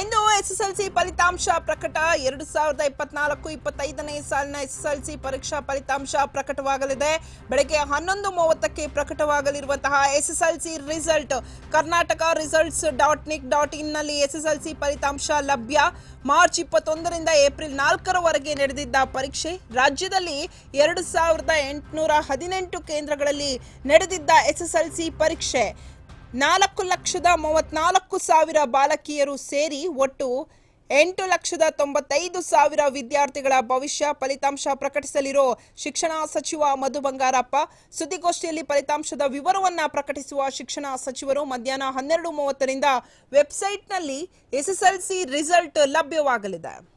ಇಂದು C ಫಲಿತಾಂಶ ಪ್ರಕಟ. ಎರಡು ಸಾವಿರದ ಇಪ್ಪತ್ನಾಲ್ಕು ಇಪ್ಪತ್ತೈದನೇ ಸಾಲಿನ ಎಸ್ಎಸ್ಎಲ್ಸಿ ಪರೀಕ್ಷಾ ಫಲಿತಾಂಶ ಪ್ರಕಟವಾಗಲಿದೆ. ಬೆಳಗ್ಗೆ ಹನ್ನೊಂದು ಮೂವತ್ತಕ್ಕೆ ಪ್ರಕಟವಾಗಲಿರುವಂತಹ SSLC result. Karnataka results dot nic dot ಇನ್ನಲ್ಲಿ SSLC ಫಲಿತಾಂಶ ಲಭ್ಯ. ಮಾರ್ಚ್ ಇಪ್ಪತ್ತೊಂದರಿಂದ ಏಪ್ರಿಲ್ ನಾಲ್ಕರವರೆಗೆ ನಡೆದಿದ್ದ ಪರೀಕ್ಷೆ ರಾಜ್ಯದಲ್ಲಿ ಎರಡು ಸಾವಿರದ ಎಂಟುನೂರ ಹದಿನೆಂಟು ಕೇಂದ್ರಗಳಲ್ಲಿ ನಡೆದಿದ್ದ ಎಸ್ಎಸ್ಎಲ್ಸಿ ಪರೀಕ್ಷೆ. ನಾಲ್ಕು ಲಕ್ಷದ ಮೂವತ್ನಾಲ್ಕು ಸಾವಿರ ಬಾಲಕಿಯರು ಸೇರಿ ಒಟ್ಟು ಎಂಟು ಲಕ್ಷದ ತೊಂಬತ್ತೈದು ಸಾವಿರ ವಿದ್ಯಾರ್ಥಿಗಳ ಭವಿಷ್ಯ ಫಲಿತಾಂಶ ಪ್ರಕಟಿಸಲಿರೋ ಶಿಕ್ಷಣ ಸಚಿವ ಮಧು ಬಂಗಾರಪ್ಪ. ಸುದ್ದಿಗೋಷ್ಠಿಯಲ್ಲಿ ಫಲಿತಾಂಶದ ವಿವರವನ್ನ ಪ್ರಕಟಿಸುವ ಶಿಕ್ಷಣ ಸಚಿವರು ಮಧ್ಯಾಹ್ನ ಹನ್ನೆರಡು ಮೂವತ್ತರಿಂದ ವೆಬ್ಸೈಟ್ನಲ್ಲಿ ಎಸ್ಎಸ್ಎಲ್ಸಿ ರಿಸಲ್ಟ್ ಲಭ್ಯವಾಗಲಿದೆ.